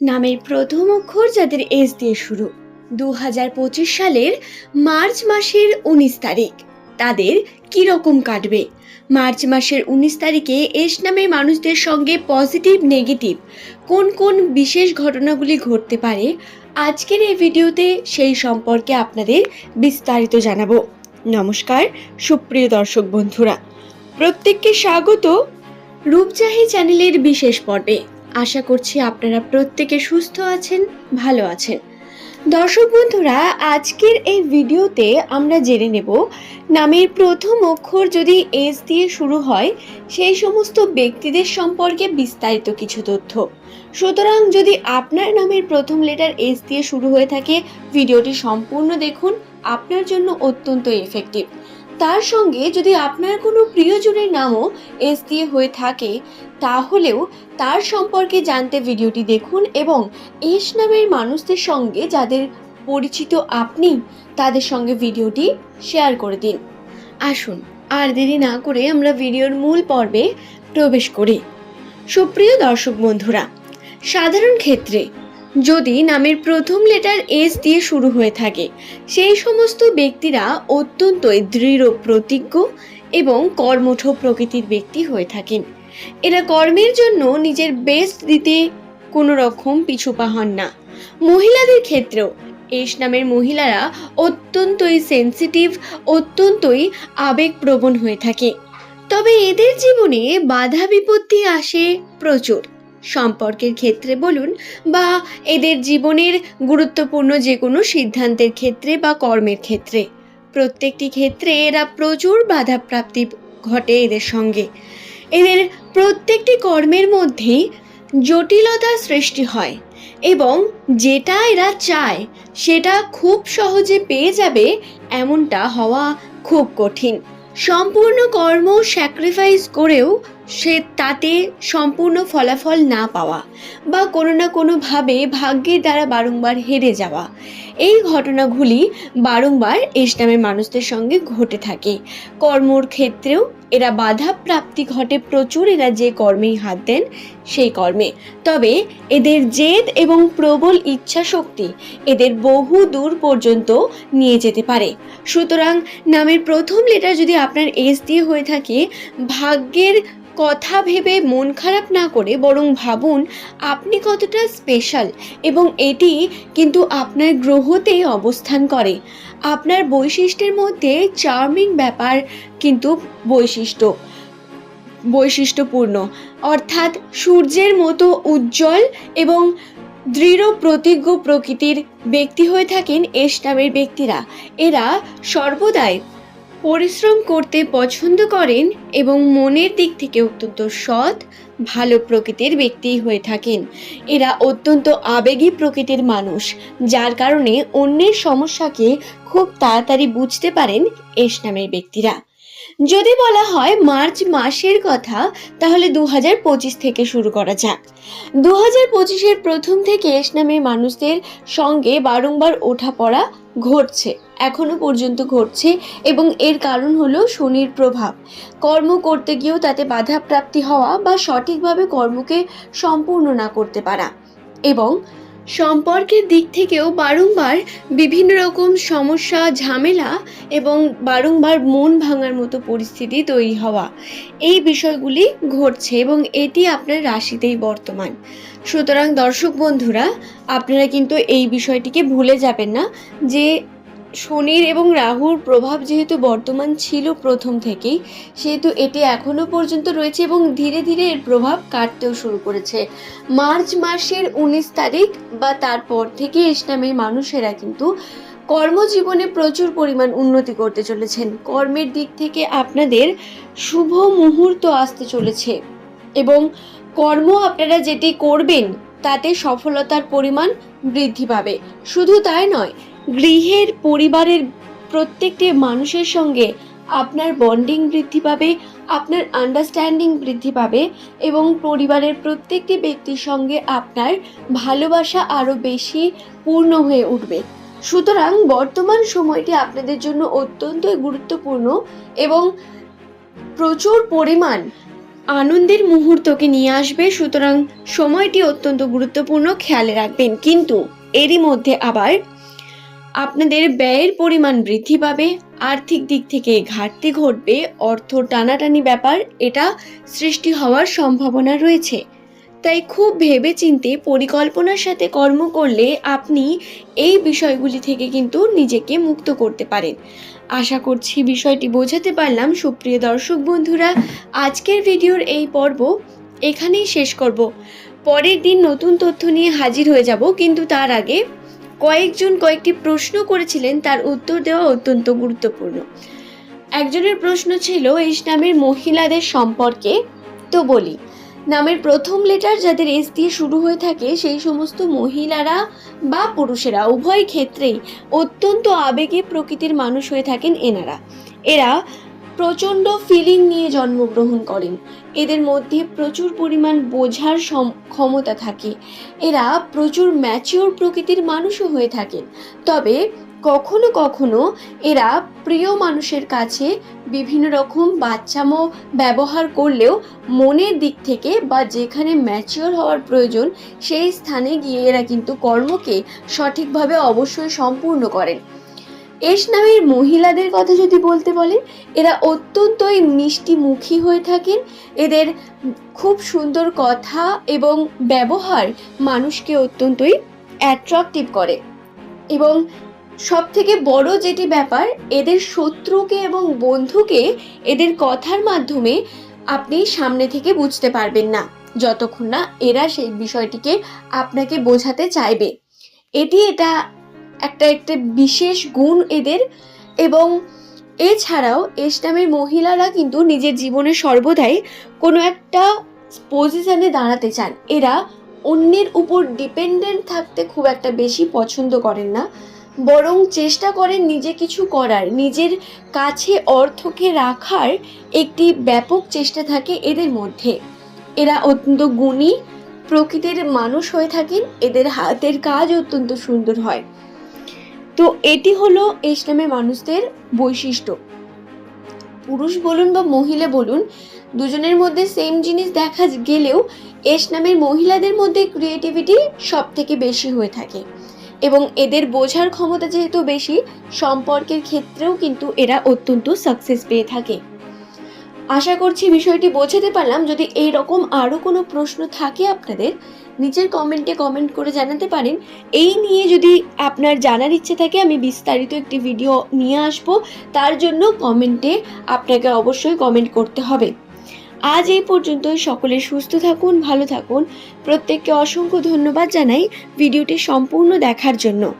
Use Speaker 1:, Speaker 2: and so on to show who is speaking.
Speaker 1: নামের প্রথম অক্ষর যাদের এস দিয়ে শুরু দু হাজার পঁচিশ সালের মার্চ মাসের উনিশ তারিখ। তাদের কি রকম কাটবে? মার্চ মাসের উনিশ তারিখে এস নামের মানুষদের সঙ্গে পজিটিভ, নেগেটিভ কোন কোন বিশেষ ঘটনাগুলি ঘটতে পারে? আজকের এই ভিডিওতে সেই সম্পর্কে আপনাদের বিস্তারিত জানাব। নমস্কার, সুপ্রিয় দর্শক বন্ধুরা। প্রত্যেককে স্বাগত রূপচাহি চ্যানেলের বিশেষ পর্বে। আশা করছি আপনারা প্রত্যেকে সুস্থ আছেন, ভালো আছেন। দর্শক বন্ধুরা, আজকের এই ভিডিওতে আমরা জেনে নেব, নামের প্রথম অক্ষর যদি এস দিয়ে শুরু হয়, সেই সমস্ত ব্যক্তিদের সম্পর্কে বিস্তারিত কিছু তথ্য। সুতরাং যদি আপনার নামের প্রথম লেটার এস দিয়ে শুরু হয়ে থাকে, ভিডিওটি সম্পূর্ণ দেখুন, আপনার জন্য অত্যন্ত এফেক্টিভ তার সঙ্গে যদি আপনার কোনো প্রিয়জনের নামও এস দিয়ে হয়ে থাকে, তাহলেও তার সম্পর্কে জানতে ভিডিওটি দেখুন এবং এস নামের মানুষদের সঙ্গে যাদের পরিচিত আপনি, তাদের সঙ্গে ভিডিওটি শেয়ার করে দিন। আসুন, আর দেরি না করে আমরা ভিডিওর মূল পর্বে প্রবেশ করি। সুপ্রিয় দর্শক বন্ধুরা, সাধারণ ক্ষেত্রে যদি নামের প্রথম লেটার এস দিয়ে শুরু হয়ে থাকে, সেই সমস্ত ব্যক্তিরা অত্যন্তই দৃঢ় প্রতিজ্ঞ এবং কর্মঠ প্রকৃতির ব্যক্তি হয়ে থাকেন। এরা কর্মের জন্য নিজের বেস্ট দিতে কোনো রকম পিছুপা হন না। মহিলাদের ক্ষেত্রেও এস নামের মহিলারা অত্যন্তই সেন্সিটিভ অত্যন্তই আবেগপ্রবণ হয়ে থাকে। তবে এদের জীবনে বাধা বিপত্তি আসে প্রচুর। সম্পর্কের ক্ষেত্রে বলুন বা এদের জীবনের গুরুত্বপূর্ণ যে কোনো সিদ্ধান্তের ক্ষেত্রে বা কর্মের ক্ষেত্রে। প্রত্যেকটি ক্ষেত্রে এরা প্রচুর বাধাপ্রাপ্তি ঘটে এদের সঙ্গে। এদের প্রত্যেকটি কর্মের মধ্যেই জটিলতার সৃষ্টি হয় এবং যেটা এরা চায় সেটা খুব সহজে পেয়ে যাবে এমনটা হওয়া খুব কঠিন। সম্পূর্ণ কর্ম স্যাক্রিফাইস করেও সে তাতে সম্পূর্ণ ফলাফল না পাওয়া বা কোনো না কোনোভাবে ভাগ্যের দ্বারা বারংবার হেরে যাওয়া। এই ঘটনাগুলি বারংবার ইসলামের মানুষদের সঙ্গে ঘটে থাকে। কর্মর ক্ষেত্রেও এরা বাধা প্রাপ্তি ঘটে প্রচুর, এরা যে কর্মেই হাত দেন সেই কর্মে। তবে এদের জেদ এবং প্রবল ইচ্ছা শক্তি এদের বহু দূর পর্যন্ত নিয়ে যেতে পারে। সুতরাং নামের প্রথম লেটার যদি আপনার এস দিয়ে হয়ে থাকে, ভাগ্যের কথা ভেবে মন খারাপ না করে বরং ভাবুন, আপনি কতটা স্পেশাল এবং এটি কিন্তু আপনার গ্রহতেই অবস্থান করে। আপনার বৈশিষ্ট্যের মধ্যে চার্মিং ব্যাপার কিন্তু বৈশিষ্ট্য, বৈশিষ্ট্যপূর্ণ। অর্থাৎ সূর্যের মতো উজ্জ্বল এবং দৃঢ় প্রতিজ্ঞ প্রকৃতির ব্যক্তি হয়ে থাকেন এস নামের ব্যক্তিরা। এরা সর্বদাই পরিশ্রম করতে পছন্দ করেন এবং মনের দিক থেকে অত্যন্ত সৎ, ভালো প্রকৃতির ব্যক্তি হয়ে থাকেন। এরা অত্যন্ত আবেগী প্রকৃতির মানুষ, যার কারণে অন্যের সমস্যাকে খুব তাড়াতাড়ি বুঝতে পারেন এস নামের ব্যক্তিরা। যদি বলা হয় মার্চ মাসের কথা, তাহলে দু হাজার পঁচিশ থেকে শুরু করা যাক। দু হাজার পঁচিশের প্রথম থেকে এস নামের মানুষদের সঙ্গে বারংবার ওঠা পড়া ঘটছে। এখনও পর্যন্ত ঘটছে এবং এর কারণ হলো শনির প্রভাব। কর্ম করতে গিয়েও তাতে বাধাপ্রাপ্তি হওয়া বা সঠিকভাবে কর্মকে সম্পূর্ণ না করতে পারা এবং সম্পর্কের দিক থেকেও বারংবার বিভিন্ন রকম সমস্যা, ঝামেলা এবং বারংবার মন ভাঙার মতো পরিস্থিতি তৈরি হওয়া এই বিষয়গুলি ঘটছে এবং এটি আপনার রাশিতেই বর্তমান। সুতরাং দর্শক বন্ধুরা, আপনারা কিন্তু এই বিষয়টিকে ভুলে যাবেন না যে শনির এবং রাহুর প্রভাব যেহেতু বর্তমান ছিল প্রথম থেকেই, সেহেতু এটি এখনও পর্যন্ত রয়েছে এবং ধীরে ধীরে এর প্রভাব কাটতেও শুরু করেছে। মার্চ মাসের উনিশ তারিখ বা তারপর থেকে ইসলামের মানুষেরা কিন্তু কর্মজীবনে প্রচুর পরিমাণ উন্নতি করতে চলেছেন। কর্মের দিক থেকে আপনাদের শুভ মুহূর্ত আসতে চলেছে এবং কর্ম আপনারা যেটি করবেন তাতে সফলতার পরিমাণ বৃদ্ধি পাবে। শুধু তাই নয় গৃহের পরিবারের প্রত্যেকটি মানুষের সঙ্গে আপনার বন্ডিং বৃদ্ধি পাবে, আপনার আন্ডারস্ট্যান্ডিং বৃদ্ধি পাবে এবং পরিবারের প্রত্যেকটি ব্যক্তির সঙ্গে আপনার ভালোবাসা আরও বেশি পূর্ণ হয়ে উঠবে। সুতরাং বর্তমান সময়টি আপনাদের জন্য অত্যন্তই গুরুত্বপূর্ণ এবং প্রচুর পরিমাণ আনন্দের মুহূর্তকে নিয়ে আসবে, সুতরাং সময়টি অত্যন্ত গুরুত্বপূর্ণ, খেয়ালে রাখবেন। কিন্তু এরই মধ্যে আবার আপনাদের ব্যয়ের পরিমাণ বৃদ্ধি পাবে, আর্থিক দিক থেকে ঘাটতি ঘটবে, অর্থ টানাটানি ব্যাপার, এটা সৃষ্টি হওয়ার সম্ভাবনা রয়েছে। তাই খুব ভেবেচিন্তে পরিকল্পনার সাথে কর্ম করলে আপনি এই বিষয়গুলি থেকে কিন্তু নিজেকে মুক্ত করতে পারেন। আশা করছি বিষয়টি বোঝাতে পারলাম। সুপ্রিয় দর্শক বন্ধুরা, আজকের ভিডিওর এই পর্ব এখানেই শেষ করব। পরের দিন নতুন তথ্য নিয়ে হাজির হয়ে যাব, কিন্তু তার আগে কয়েকজন কয়েকটি প্রশ্ন করেছিলেন, তার উত্তর দেওয়া অত্যন্ত গুরুত্বপূর্ণ। একজনের প্রশ্ন ছিল ইসলামের মহিলাদের সম্পর্কে? তো বলি, নামের প্রথম লেটার যাদের এস দিয়ে শুরু হয়ে থাকে, সেই সমস্ত মহিলারা বা পুরুষেরা উভয় ক্ষেত্রেই অত্যন্ত আবেগে প্রকৃতির মানুষ হয়ে থাকেন এনারা। এরা প্রচণ্ড ফিলিং নিয়ে জন্মগ্রহণ করেন। এদের মধ্যে প্রচুর পরিমাণ বোঝার ক্ষমতা থাকে। এরা প্রচুর ম্যাচিওর প্রকৃতির মানুষও হয়ে থাকেন। তবে কখনো কখনো এরা প্রিয় মানুষের কাছে বিভিন্ন রকম বাচ্চামো ব্যবহার করলেও মনের দিক থেকে বা যেখানে ম্যাচিওর হওয়ার প্রয়োজন, সেই স্থানে গিয়ে এরা কিন্তু কর্মকে সঠিকভাবে অবশ্যই সম্পূর্ণ করেন। এস নামের মহিলাদের কথা যদি বলতে বলেন, এরা অত্যন্তই মিষ্টি মুখী হয়ে থাকেন। এদের খুব সুন্দর কথা এবং ব্যবহার মানুষকে অত্যন্তই অ্যাট্রাকটিভ করে। এবং সব থেকে বড় যেটি ব্যাপার, এদের শত্রুকে এবং বন্ধুকে এদের কথার মাধ্যমে আপনি সামনে থেকে বুঝতে পারবেন না, যতক্ষণ না এরা সেই বিষয়টিকে আপনাকে বোঝাতে চাইবে। এটি এটা একটা একটা বিশেষ গুণ এদের এবং এছাড়াও এস মহিলারা কিন্তু নিজের জীবনে সর্বদাই কোনো একটা পজিশনে দাঁড়াতে চান। এরা অন্যের উপর ডিপেন্ডেন্ট থাকতে খুব একটা বেশি পছন্দ করেন না। বরং চেষ্টা করেন নিজে কিছু করার, নিজের কাছে অর্থকে রাখার একটি ব্যাপক চেষ্টা থাকে এদের মধ্যে। এরা অত্যন্ত গুণী, প্রকৃতির মানুষ হয়ে থাকেন, এদের হাতের কাজ অত্যন্ত সুন্দর হয়। তো এটি হলো ইসলামের মানুষদের বৈশিষ্ট্য। পুরুষ বলুন বা মহিলা বলুন, দুজনের মধ্যে সেম জিনিস দেখা গেলেও এস নামের মহিলাদের মধ্যে ক্রিয়েটিভিটি সব থেকে বেশি হয়ে থাকে। এবং এদের বোঝার ক্ষমতা যেহেতু বেশি, সম্পর্কের ক্ষেত্রেও কিন্তু এরা অত্যন্ত সাকসেস পেয়ে থাকে। আশা করছি বিষয়টি বোঝাতে পারলাম। যদি এই রকম আরও কোনো প্রশ্ন থাকে আপনাদের, নিচের কমেন্টে কমেন্ট করে জানাতে পারেন। এই নিয়ে যদি আপনার জানার ইচ্ছে থাকে, আমি বিস্তারিত একটি ভিডিও নিয়ে আসব। তার জন্য কমেন্টে আপনাকে অবশ্যই কমেন্ট করতে হবে। আজ এই পর্যন্তই। সকলে সুস্থ থাকুন, ভালো থাকুন। প্রত্যেককে অসংখ্য ধন্যবাদ জানাই। ভিডিওটি সম্পূর্ণ দেখার জন্য।